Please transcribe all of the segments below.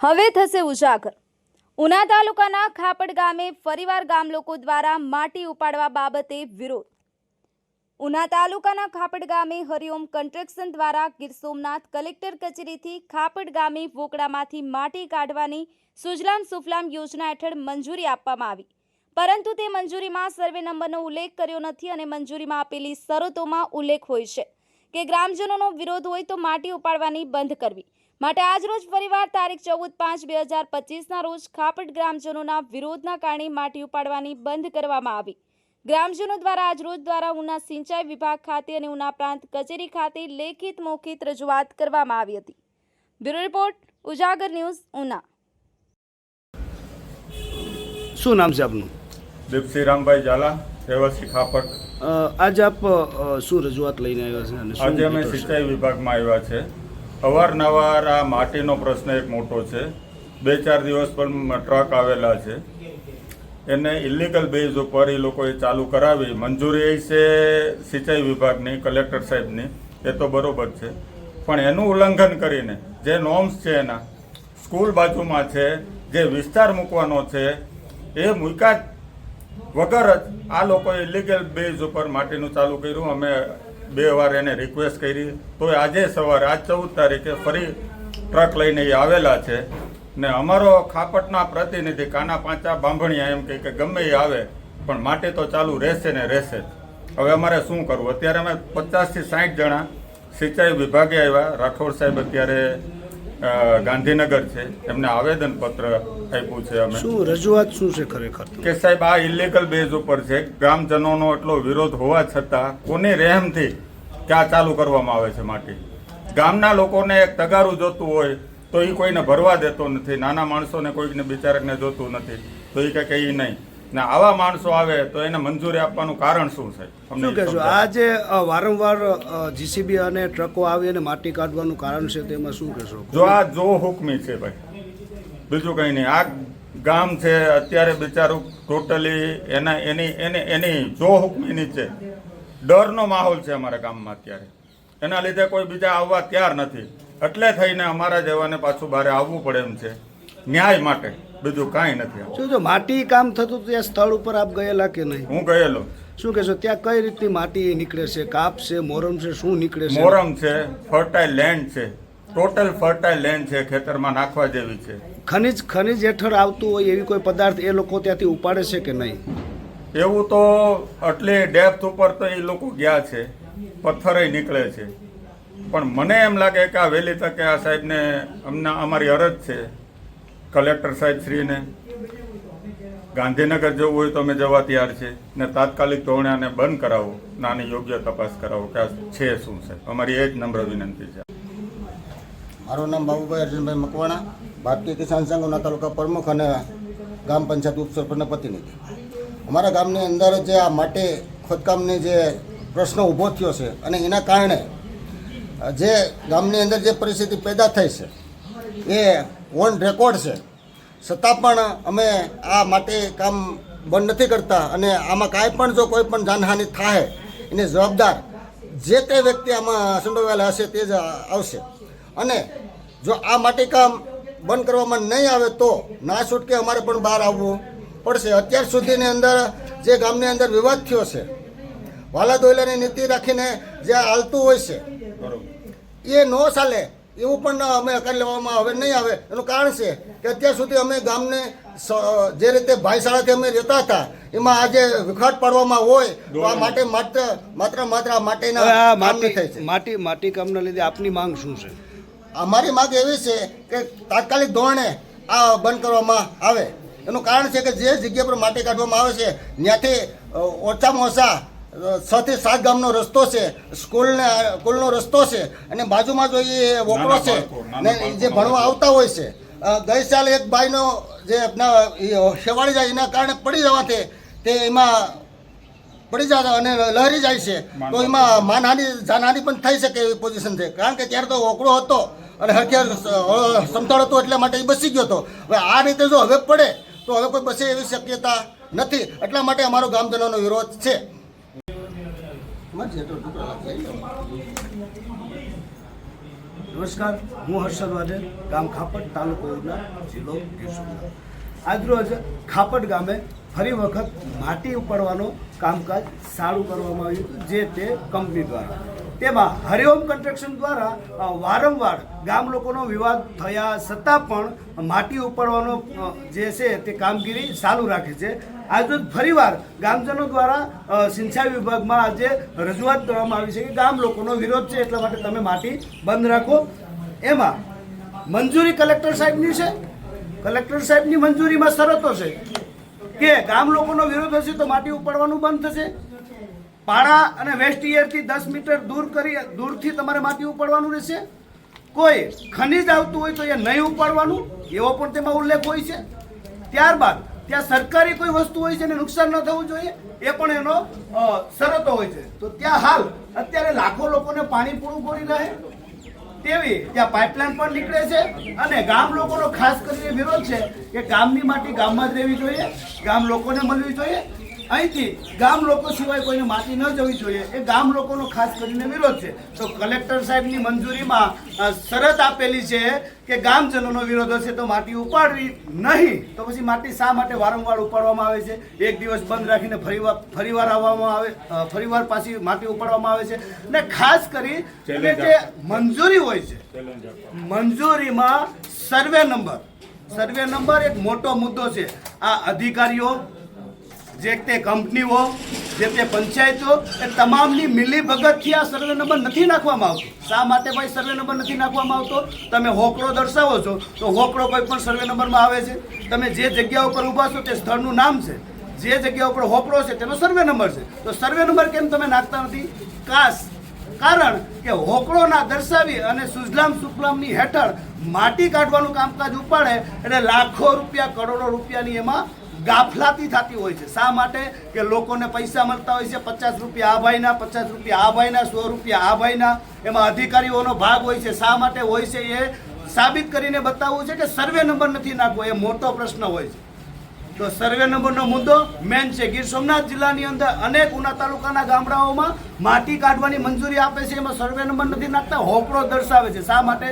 હવે થશે ઉજાગર. ઉના તાલુકાના ખાપડ ગામે ફરીવાર ગામ લોકો દ્વારા માટી ઉપાડવા બાબતે વિરોધ. ઉના તાલુકાના ખાપડ ગામે હરિઓમ કન્સ્ટ્રક્શન દ્વારા ગીર સોમનાથ કલેક્ટર કચેરીથી ખાપડ ગામે વોકડામાંથી માટી કાઢવાની સુજલામ સુફલામ યોજના હેઠળ મંજૂરી આપવામાં આવી. પરંતુ તે મંજૂરીમાં સર્વે નંબરનો ઉલ્લેખ કર્યો નથી અને મંજૂરીમાં આપેલી શરતોમાં ઉલ્લેખ હોય છે કે ગ્રામજનોનો વિરોધ હોય તો માટી ઉપાડવાની બંધ કરવી. માટે આજરોજ ફરીવાર તારીખ ચૌદ પાંચ બે હજાર પચીસના રોજ ખાપટ ગ્રામજનોના વિરોધના કારણે માટી ઉપાડવાની બંધ કરવામાં આવી. ગ્રામજનો દ્વારા આજરોજ દ્વારા ઉના સિંચાઈ વિભાગ ખાતે અને ઉના પ્રાંત કચેરી ખાતે લેખિત મૌખિત રજૂઆત કરવામાં આવી હતી. Bureau report Ujagar news Una. શું નામ છે આપનું? દીપસિંહ રામભાઈ ઝાલા રહેવાસી ખાપટ. આજે આપ શું રજૂઆત લઈને આવ્યા છે આજે અમે સિંચાઈ વિભાગમાં આવ્યા છે. અવારનવાર આ માટીનો પ્રશ્ન એક મોટો છે. બે ચાર દિવસ પણ ટ્રક આવેલા છે. એને ઇલીગલ બેઝ ઉપર એ લોકોએ ચાલુ કરાવી. મંજૂરી એ છે સિંચાઈ વિભાગની, કલેક્ટર સાહેબની. એ તો બરોબર છે. પણ એનું ઉલ્લંઘન કરીને જે નોર્મ્સ છે એના, સ્કૂલ બાજુમાં છે, જે વિસ્તાર મૂકવાનો છે, એ મૂકા વગર જ આ લોકોએ ઇલીગલ બેઝ ઉપર માટીનું ચાલુ કર્યું. અમે બે વાર એને રિક્વેસ્ટ કરી. તોય આજે સવારે, આજ ચૌદ તારીખે ફરી ટ્રક લઈને એ આવેલા છે. ને અમારો ખાપટના પ્રતિનિધિ કાના પાંચા બાંભણિયા એમ કે ગમે એ આવે, પણ માટે તો ચાલુ રહેશે ને રહેશે હવે અમારે શું કરવું? અત્યારે અમે પચાસથી સાઠ જણા સિંચાઈ વિભાગે આવ્યા. રાઠોડ સાહેબ અત્યારે ગાંધીનગર છે. એમને આવેદનપત્ર આપ્યું છે અમે. શું રજૂઆત શું છે ખરેખર? કે સાહેબ આ ઇલીગલ બેઝ ઉપર છે. ગ્રામજનોનો એટલો વિરોધ હોવા છતાં કોની રહેમથી કે આ ચાલુ કરવામાં આવે છે માટી? ગામના લોકોને એક તગારું જોતું હોય તો એ કોઈને ભરવા દેતો નથી. નાના માણસોને કોઈને બિચારકને જોતું નથી. તો એ કંઈ કહી નહીં. ને આવા માણસો આવે તો એને મંજૂરી આપવાનું કારણ શું છે? શું કહેશો? આ જે વારંવાર જીસીબી અને ટ્રકો આવી અને માટી કાઢવાનું કારણ છે તેમાં શું કહેશો? જો આ જો હુકમી છે ભાઈ. બીજું કંઈ નહીં. આ ગામ છે અત્યારે બિચારું ટોટલી એના એની એની એની જો હુકમીની છે ડરનો માહોલ છે અમારા ગામમાં અત્યારે. એના લીધે કોઈ બીજા આવવા તૈયાર નથી. એટલે થઈને અમારા જેવાને પાછું બહાર આવવું પડે એમ છે. ન્યાય માટે. બીજું કાંઈ નથી. શું જો માટી કામ થતું ત્યાં સ્થળ ઉપર આપ ગયેલા કે નહીં? હું ગયેલો. શું કહેશો ત્યાં કઈ રીતની માટી નીકળે છે? કાપ છે મોરમ છે શું નીકળે છે? મોરમ છે ફર્ટાઇલ લેન્ડ છે. ટોટલ ફર્ટાઇલ લેન્ડ છે ખેતરમાં નાખવા જેવી છે. ખનિજ ખનિજ હેઠળ આવતું હોય એવી કોઈ પદાર્થ એ લોકો ત્યાંથી ઉપાડે છે કે નહીં? એવું તો એટલે ડેપ્થ ઉપર તો એ લોકો ગયા છે પથ્થરય નીકળે છે. પણ મને એમ લાગે કે આ વહેલી તકે આ સાહેબને અમને અમારી અરજ છે કલેક્ટર સાહેબ શ્રીને, ગાંધીનગર જવું હોય તો અમે જવા તૈયાર છે ને તાત્કાલિક ધોરણે બંધ કરાવો ને યોગ્ય તપાસ કરાવો કે છે શું છે. અમારી એ જ નમ્ર વિનંતી છે. મારું નામ બાબુભાઈ અર્જુનભાઈ મકવાણા, ભારતીય કિસાન સંઘના તાલુકા પ્રમુખ અને ગ્રામ પંચાયત ઉપસરપંચના પ્રતિનિધિ. અમારા ગામની અંદર જે આ માટે ખોદકામની જે પ્રશ્ન ઊભો થયો છે અને એના કારણે, જે ગામની અંદર જે પરિસ્થિતિ પેદા થઈ છે, એ ઓન રેકોર્ડ છે. છતાં પણ અમે આ માટે કામ બંધ નથી કરતા અને આમાં કાંઈ પણ જો કોઈ પણ જાનહાનિ થાય એને જવાબદાર જે તે વ્યક્તિ આમાં સંડોવાયેલા હશે તે જ આવશે. અને જો આ માટે કામ બંધ કરવામાં નહીં આવે તો ના છૂટકે અમારે પણ બહાર આવવું પડશે. અત્યાર સુધીની અંદર જે ગામની અંદર વિવાદ થયો છે વાલા દોયલાની નીતિ રાખીને જે હાલતું હોય છે એ ન ચાલે એવું પણ અમે કરી લેવામાં હવે નહીં આવે. એનું કારણ છે કે અત્યાર સુધી અમે ગામને જે રીતે ભાઈશાળાથી અમે રહેતા હતા એમાં આજે વિખાટ પાડવામાં હોય તો આ માટે માત્ર માત્ર માત્ર આ માટેના માટી થાય. છે માટી માટી કામના લીધે આપની માંગ શું છે? અમારી માંગ એવી છે કે તાત્કાલિક ધોરણે આ બંધ કરવામાં આવે. એનું કારણ છે કે જે જગ્યા પર માટી કાઢવામાં આવે છે ત્યાંથી ઓછામાં ઓછા છ થી સાત ગામનો રસ્તો છે સ્કૂલને સ્કૂલનો રસ્તો છે અને બાજુમાં જો એ વોકરો છે ને જે ભણવા આવતા હોય છે ગઈ સાલ એક ભાઈનો જે શેવાળી જાય એના કારણે પડી જવાથી તે એમાં પડી જાય અને લહેરી જાય છે. તો એમાં માનહાનિ જાનહાનિ પણ થઈ શકે એવી પોઝિશન છે. કારણ કે ત્યારે તો ઓકળો હતો અને હથિયાર સમથળ હતો એટલે માટે એ બસી ગયો હતો. હવે આ રીતે જો હવે પડે તો હવે કોઈ બસે એવી શક્યતા નથી. એટલા માટે અમારો ગામજનોનો વિરોધ છે. નમસ્કાર, હું હર્ષદ વાઢેર ગામ ખાપટ, તાલુકો જિલ્લો ગીર સોમનાથ આજરોજ ખાપટ ગામે ફરી વખત માટી ઉપાડવાનો કામકાજ સારું કરવામાં આવ્યું જે તે કંપની દ્વારા. તેમાં હરિઓમ કન્સ્ટ્રક્શન દ્વારા વારંવાર ગામ લોકોનો વિવાદ થયા છતાં પણ માટી ઉપાડવાનો જે છે તે કામગીરી ચાલુ રાખે છે. આજરોજ ફરીવાર ગામજનો દ્વારા સિંચાઈ વિભાગમાં આજે રજૂઆત કરવામાં આવી છે કે ગામ લોકોનો વિરોધ છે એટલા માટે તમે માટી બંધ રાખો. એમાં મંજૂરી કલેક્ટર સાહેબની છે. કલેક્ટર સાહેબની મંજૂરીમાં શરતો છે કે ગામ લોકોનો વિરોધ હશે તો માટી ઉપાડવાનું બંધ થશે. પાડા અને વેસ્ટ ઇયરથી દસ મીટર દૂર કરી, દૂરથી તમારે માટી ઉપાડવાનું રહેશે. કોઈ ખનિજ આવતું હોય તો એ નહીં ઉપાડવાનું, એવો પણ તેમાં ઉલ્લેખ હોય છે. ત્યારબાદ ત્યાં સરકારી કોઈ વસ્તુ હોય છે ને નુકસાન ન થવું જોઈએ, એ પણ એનો શરતો હોય છે. તો ત્યાં હાલ અત્યારે લાખો લોકોને પાણી પૂરું પડી રહે. તેવી ત્યાં પાઇપલાઇન પણ નીકળે છે અને ગામ લોકોનો ખાસ કરીને વિરોધ છે કે ગામની માટી ગામમાં જ રહેવી જોઈએ, ગામ લોકોને મળવી જોઈએ અહીંથી ગામ લોકો સિવાય કોઈને માટી ન જવી જોઈએ. એ ગામ લોકોનો ખાસ કરીને વિરોધ છે. તો કલેક્ટર સાહેબની મંજૂરીમાં શરત આપેલી છે કે ગામજનોનો વિરોધ હશે તો માટી ઉપાડવી નહીં. તો પછી માટી શા માટે વારંવાર ઉપાડવામાં આવે છે? એક દિવસ બંધ રાખીને ફરીવાર ફરીવાર આવવામાં આવે ફરીવાર પાછી માટી ઉપાડવામાં આવે છે. ને ખાસ કરી કે જે મંજૂરી હોય છે મંજૂરીમાં સર્વે નંબર સર્વે નંબર એક મોટો મુદ્દો છે. આ અધિકારીઓ જે તે કંપનીઓ, જે તે પંચાયતો, એ તમામની મિલી ભગતથી આ સર્વે નંબર નથી નાખવામાં આવતો. શા માટે ભાઈ સર્વે નંબર નથી નાખવામાં આવતો? તમે હોકળો દર્શાવો છો. તો હોકળો કોઈ પણ સર્વે નંબરમાં આવે છે. તમે જે જગ્યા ઉપર ઊભા છો તે સ્થળનું નામ છે. જે જગ્યા ઉપર હોકળો છે તેનો સર્વે નંબર છે. તો સર્વે નંબર કેમ તમે નાખતા નથી? કાશ કારણ કે હોકળો ના દર્શાવી અને સુજલામ સુફલામની હેઠળ માટી કાઢવાનું કામકાજ ઉપાડે એટલે લાખો રૂપિયા કરોડો રૂપિયાની એમાં ગાફલાતી થતી હોય છે. શા માટે? કે લોકોને પૈસા મળતા હોય છે. પચાસ રૂપિયા આ ભાઈના, પચાસ રૂપિયા આ ભાઈના, સો રૂપિયા આ ભાઈના. એમાં અધિકારીઓનો ભાગ હોય છે. શા માટે હોય છે એ સાબિત કરીને બતાવવું છે કે સર્વે નંબર નથી નાખવો? એ મોટો પ્રશ્ન હોય છે. તો સર્વે નંબરનો મુદ્દો મેન છે. ગીર સોમનાથ જિલ્લાની અંદર અનેક ઉના તાલુકાના ગામડાઓમાં માટી કાઢવાની મંજૂરી આપે છે. એમાં સર્વે નંબર નથી નાખતા. હોકળો દર્શાવે છે. શા માટે?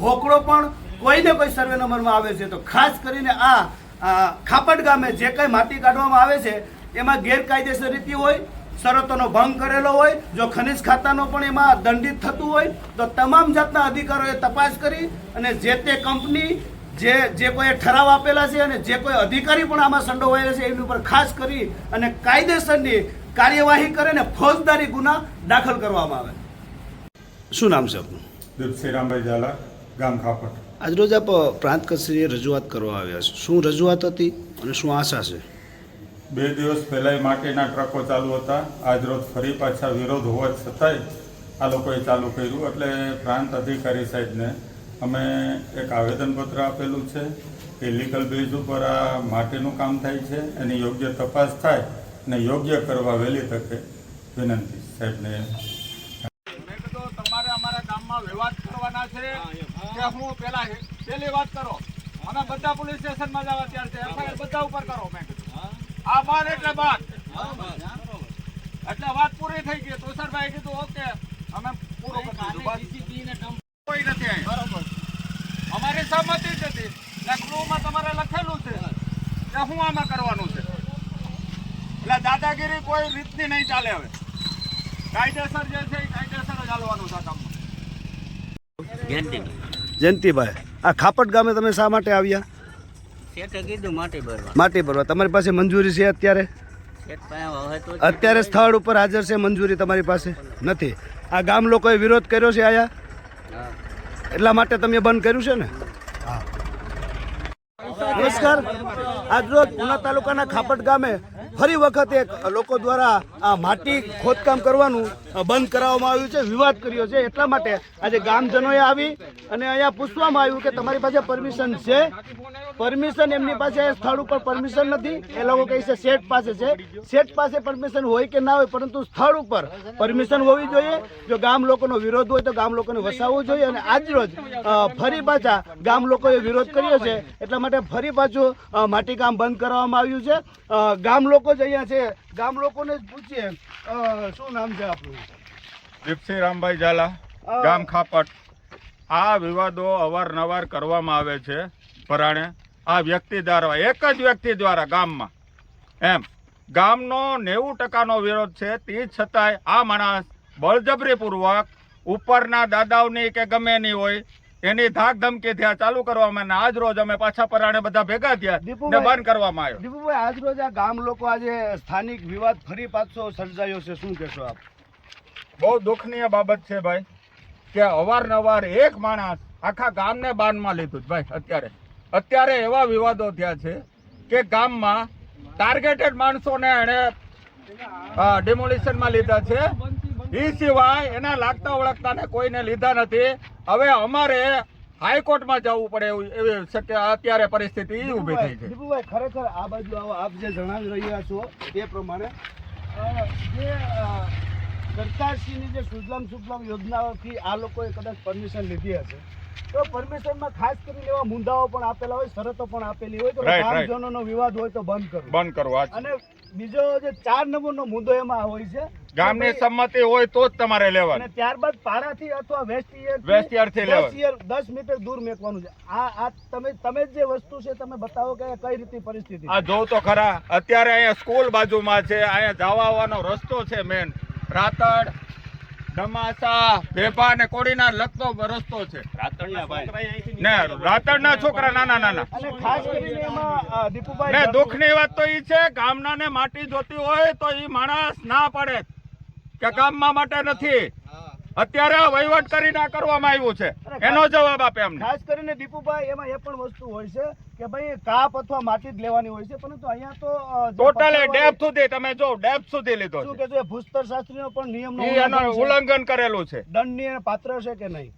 હોકળો પણ કોઈને કોઈ સર્વે નંબરમાં આવે છે. તો ખાસ કરીને આ ખાપટ ગામે જે કંઈ માટી કાઢવામાં આવે છે, એમાં ગેરકાયદેસર રીતિ હોય, શરતોનો ભંગ કરેલો હોય, જો ખનિજ ખાતાનો પણ એમાં દંડિત થતું હોય, તો તમામ જાતના અધિકારોએ તપાસ કરી અને જે તે કંપની, જે જે કોઈ ઠરાવ આપેલા છે અને જે કોઈ અધિકારી પણ આમાં સંડોવાયેલા છે, એની ઉપર ખાસ કરી અને કાયદેસરની કાર્યવાહી કરે ને ફોજદારી ગુના દાખલ કરવામાં આવે. શું નામ છે આપનું? દીપસિંહ રામભાઈ ઝાલા, ગામ ખાપટ. આજરોજ આપ પ્રાંત કચેરીએ રજૂઆત કરવા આવ્યા છો. શું રજૂઆત હતી અને શું આશા છે? બે દિવસ પહેલાંય માટીના ટ્રકો ચાલુ હતા. આજરોજ ફરી પાછા વિરોધ હોવા છતાંય આ લોકોએ ચાલુ કર્યું. એટલે પ્રાંત અધિકારી સાહેબને અમે એક આવેદનપત્ર આપેલું છે કે લીગલ બેઝ ઉપર આ માટીનું કામ થાય છે. એની યોગ્ય તપાસ થાય અને યોગ્ય કરવા વહેલી તકે વિનંતી સાહેબને. તમારે અમારા ગામમાં વ્યવહાર કરવાના છે. કે હું પેલા પેલી વાત કરો. અમે બધા પોલીસ સ્ટેશનમાં જવા તૈયાર છે એફઆઈઆર બધા ઉપર કરો મેં કીધું. આ બાર એટલે બાર. એટલે વાત પૂરી થઈ ગઈ. તુષારભાઈ કીધું ઓકે અમે પૂરું કરી દીધું. કોઈ નથી. બરોબર. અમારી સહમતિ જ હતી. ને ક્લુમાં તમારે લખેલું છે કે હું આમાં કરવાનું છે. એટલે દાદાગીરી કોઈ રીતની નહીં ચાલે હવે. કાયદેસર જે છે એ કાયદેસર જ હાલવાનું છે કામમાં. જયંતિભાઈ આ ખાપટ ગામે તમે શા માટે આવ્યા? માટી ભરવા. તમારી પાસે મંજૂરી છે અત્યારે? અત્યારે સ્થળ ઉપર હાજર છે મંજૂરી તમારી પાસે? નથી. આ ગામ લોકોએ વિરોધ કર્યો છે આયા? એટલા માટે તમે બંધ કર્યું છે ને? નમસ્કાર. આજરોજ ઉના તાલુકાના ખાપટ ગામે ફરી વખત લોકો દ્વારા આ માટી ખોદકામ કરવાનું બંધ કરાવવામાં આવ્યું છે, વિવાદ કર્યો છે. એટલા માટે આજે ગામજનોએ આવી અને અહીંયા પૂછવામાં આવ્યું કે તમારી પાસે પરમિશન છે? પરમિશન એમની પાસે સ્થળ ઉપર પરમિશન નથી. એ લોકો કહે છે શેઠ પાસે છે. શેઠ પાસે પરમિશન હોય કે ના હોય, પરંતુ સ્થળ ઉપર પરમિશન હોવી જોઈએ. જો ગામ લોકોનો વિરોધ હોય તો ગામ લોકોને વસાવવું જોઈએ અને આજરોજ ફરી પાછા ગામ લોકોએ વિરોધ કર્યો છે. એટલા માટે ફરી પાછું માટીકામ બંધ કરવામાં આવ્યું છે. ગામ લોકો જ અહીંયા છે. ગામ લોકોને જ પૂછીએ. શું નામ છે આપણું? દીપસિંહ રામભાઈ ઝાલા ગામ ખાપટ. આ વિવાદો અવારનવાર કરવામાં આવે છે પરાણે. આ વ્યક્તિ દ્વારા એક જ વ્યક્તિ દ્વારા ગામમાં. એમ. ગામનો નેવું ટકાનો વિરોધ છે તે છતાંય આ માણસ બળજબરીપૂર્વક ઉપરના દાદાઓની કે ગમે નહીં હોય એની ધાક ધમકી થયા ચાલુ કરવામાં આજ રોજ અમે પાછા પરાણે બધા ભેગા થયા ને બંધ કરવામાં આવ્યો. દીપુભાઈ આજ રોજ આ ગામ લોકો આજે સ્થાનિક વિવાદ ફરી પાછો સર્જાયો છે. શું કહેશો આપ? બહુ દુઃખનીય બાબત છે ભાઈ કે અવારનવાર એક માણસ આખા ગામને બાનમાં લીધું ભાઈ અત્યારે. અત્યારે એવા વિવાદો થયા છે કે ગામમાં ટાર્ગેટેડ માણસોને એણે ડિમોલિશનમાં લીધા છે. એ સિવાય એના લાગતા ઓળખતાને કોઈને લીધા નથી. હવે અમારે હાઈકોર્ટમાં જવું પડે એવું એવી શક્ય અત્યારે પરિસ્થિતિ ઊભી થઈ છે. દીપુભાઈ ખરેખર આ બાજુ આવો આપ જે જણાવી રહ્યા છો એ પ્રમાણે જે સરકારશ્રીની જે સુજલામ સુફલામ યોજનાઓથી આ લોકોએ કદાચ પરમિશન લીધી હશે. તો પરમિશનમાં ખાસ કરીને એવા મુદ્દાઓ પણ આપેલા હોય શરતો પણ આપેલી હોય. તો. ગામજનોનો વિવાદ હોય તો બંધ કરવું બંધ કરવા અને બીજો જે ચાર નંબરનો મુદ્દો એમાં હોય છે ગામની સંમતિ હોય તો જ તમારે અને લેવાનું ત્યારબાદ પારાથી અથવા વેસ્ટ ઈયર West Ear થી લેવાનું. દસ મીટર દૂર મેકવાનું છે આ આ તમે તમે જે વસ્તુ છે તમે બતાવો કે કઈ રીતની પરિસ્થિતિ. આ જો તો ખરા અત્યારે અહીંયા સ્કૂલ બાજુમાં છે અહીંયા જવા આવવાનો રસ્તો છે મેન રાતડ ડમાસા ભેભા ને કોડીના લગતો રસ્તો છે. ને રાતડના છોકરા નાના નાના. અને ખાસ કરીને એમાં અ, દીપુભાઈ ને દુઃખની વાત તો ઈ છે ગામના ને માટી જોતી હોય તો ઈ માણસ ના પડે. કે ગામમાં માટે નથી. અત્યારે વહીવટ કરી ના કરવામાં આવ્યું છે. એનો જવાબ આપે અમને. ખાસ કરીને દીપુભાઈ એમાં એ પણ વસ્તુ હોય છે કે ભાઈ કાપ અથવા માટી જ લેવાની હોય છે પરંતુ અહીંયા તો ટોટલ ડેપ સુધી તમે જો ડેપ સુધી લીધો શું કે છે ભૂસ્તર શાસ્ત્રીનો પણ નિયમનો એનો ઉલ્લંઘન કરેલું છે. દંડનીય પાત્ર છે કે નહીં?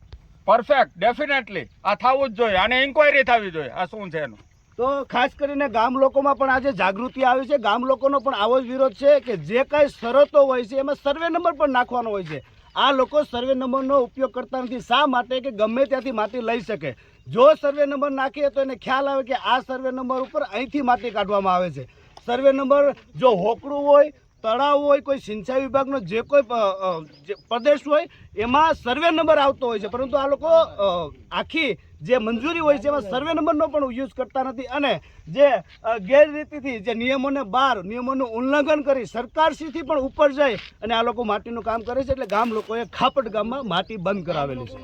પરફેક્ટ ડેફિનેટલી આ થવું જ જોઈએ. આને ઇન્કવાયરી થવી જોઈએ. આ શું છે એનું? તો ખાસ કરીને ગામ લોકોમાં પણ આજે જાગૃતિ આવી છે. ગામ લોકોનો પણ આવો જ વિરોધ છે કે જે કાંઈ શરતો હોય છે એમાં સર્વે નંબર પણ નાખવાનો હોય છે. આ લોકો સર્વે નંબરનો ઉપયોગ કરતા નથી. શા માટે? કે ગમે ત્યાંથી માટી લઈ શકે. જો સર્વે નંબર નાખીએ તો એને ખ્યાલ આવે કે આ સર્વે નંબર ઉપર અહીંથી માટી કાઢવામાં આવે છે. સર્વે નંબર જો હોકડું હોય, તળાવ હોય, કોઈ સિંચાઈ વિભાગનો જે કોઈ પ્રદેશ હોય, એમાં સર્વે નંબર આવતો હોય છે. પરંતુ આ લોકો આખી જે મંજૂરી હોય છે, એમાં સર્વે નંબરનો પણ યુઝ કરતા નથી. અને જે ગેરરીતિથી જે નિયમોને બહાર નિયમોનું ઉલ્લંઘન કરી સરકારશ્રીથી પણ ઉપર જાય અને આ લોકો માટીનું કામ કરે છે. એટલે ગામ લોકોએ ખાપટ ગામમાં માટી બંધ કરાવેલી છે.